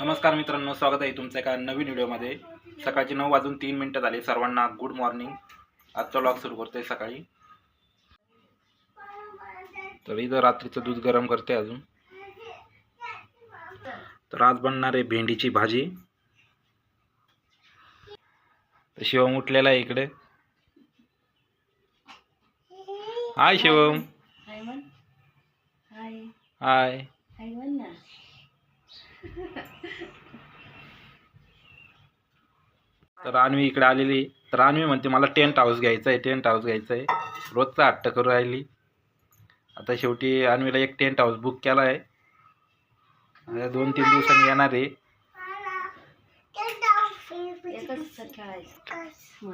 नमस्कार मित्रांनो स्वागत आहे तुमचं एका नवीन व्हिडिओमध्ये. सकाळचे नऊ वाजून तीन मिनटं झाले. सर्वांना गुड मॉर्निंग आजचा व्लॉग सुरू करतोय सकाळी. तर इथं रात्रीचं दूध गरम करते अजून. तर आज बनणार आहे भेंडीची भाजी. तर शिवम उठलेला आहे इकडे. हाय शिवम हाय हाय म्हण ना तर अन्वी इकडे आलेली. तर अन्वी म्हणते मला टेंट हाऊस घ्यायचं आहे टेंट हाऊस घ्यायचं आहे रोजचा हट्ट करू राहिली. आता शेवटी अन्वीला एक टेंट हाऊस बुक केला आहे दोन तीन दिवसांनी येणार आहे.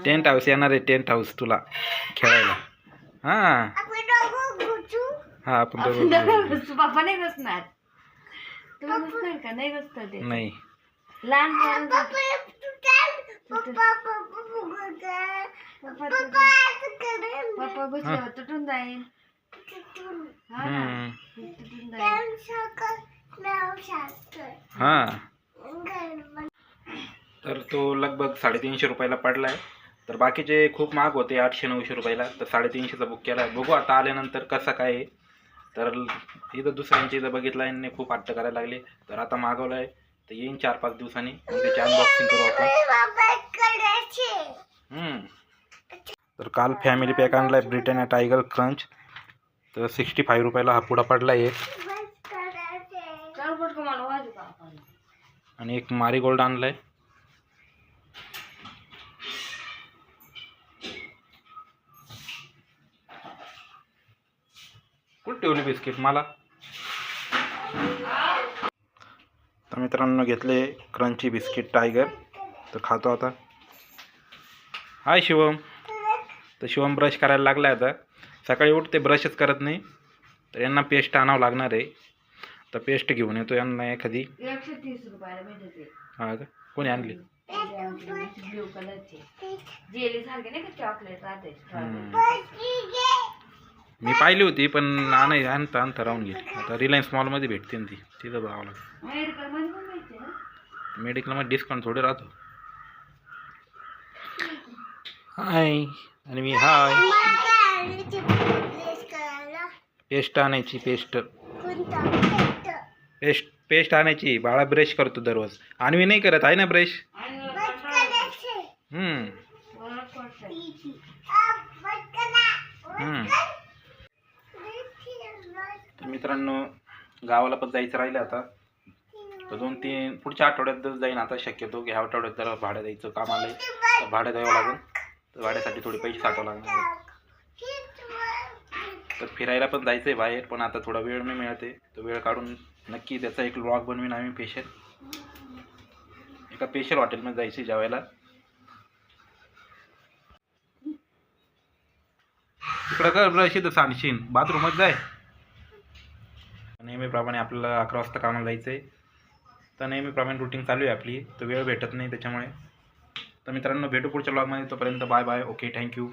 टेंट हाऊस येणार आहे टेंट हाऊस तुला खेळायला. हां. हां आपण नाही बसणार. नाही लहान पप्पा पप्पा बसल्यावर तुटून जाईल. हा ना? हम्म. तुटून जाईल. हां. तर तो लगभग साडेतीनशे रुपयाला पडला आहे तर बाकीचे खूप महाग होते आठशे नऊशे रुपयाला. तर साडेतीनशेचा बुक केला. आहे बघू आता आल्यानंतर कसं काय आहे. तर इथं दुसऱ्यांची इथं बघितलं यांनी खूप हट्ट करायला लागले. तर आता मागवलं आहे तर येईन चार पाच दिवसांनी. मग त्याची अनबॉक्सिंग करू आपण. हम्म. तर काल फॅमिली पॅक आणला आहे ब्रिटॅनिया टायगर क्रंच तर सिक्स्टी फाईव्ह रुपयाला हा पुडा पडला एक. आणि एक मारीगोल्ड आणलाय. कुठे ठेवली बिस्किट? मला? तर मित्रांनो घेतले क्रंची बिस्किट टायगर. तर खातो आता. हाय शिवम. तर शिवम ब्रश करायला लागला आता. सकाळी उठते ब्रशच करत नाही. तर यांना पेस्ट आणावं लागणार आहे. तर पेस्ट घेऊन येतो यांना एखादी. हा का? कोणी आणली? चॉकलेट. मी पाहिली होती पण नाही आणता आणता राहून गेली. आता रिलायन्स मॉलमध्ये भेटते ना ती. तिथं बघावं लागेल. मेडिकलमध्ये डिस्काउंट थोडे राहतो. हाय आणि मी हाय पेस्ट आणायची पेस्ट पेस्ट पेस्ट आणायची. बाळा ब्रश करतो दररोज. आणि मी नाही करत आहे ना ब्रश हम्म. हम्म. मित्रांनो गावाला पण जायचं राहिलं आता. तर दोन तीन पुढच्या आठवड्यात जाईन आता शक्यतो की ह्या आठवड्यात जरा भाडं द्यायचं काम आलंय. तर भाडं द्यावं लागेल. तर भाड्यासाठी थोडे पैसे साठावं लागणार तर फिरायला पण जायचं आहे बाहेर पण आता थोडा वेळ नाही मिळते तो वेळ काढून नक्की त्याचा एक ब्लॉग बनवीन आम्ही स्पेशल एका स्पेशल हॉटेलमध्ये जायचं आहे जेवायला. इकडं कर ब्रश इथं सांडशीन. बाथरूमच जाय. नेहमीप्रमाणे आपल्याला अकरा वाजता कामाला जायचं आहे तर नेहमीप्रमाणे रुटीन चालू आहे आपली. तर वेळ भेटत नाही त्याच्यामुळे. तर मित्रांनो भेटू पुढच्या ब्लॉगमध्ये तोपर्यंत बाय बाय ओके थँक्यू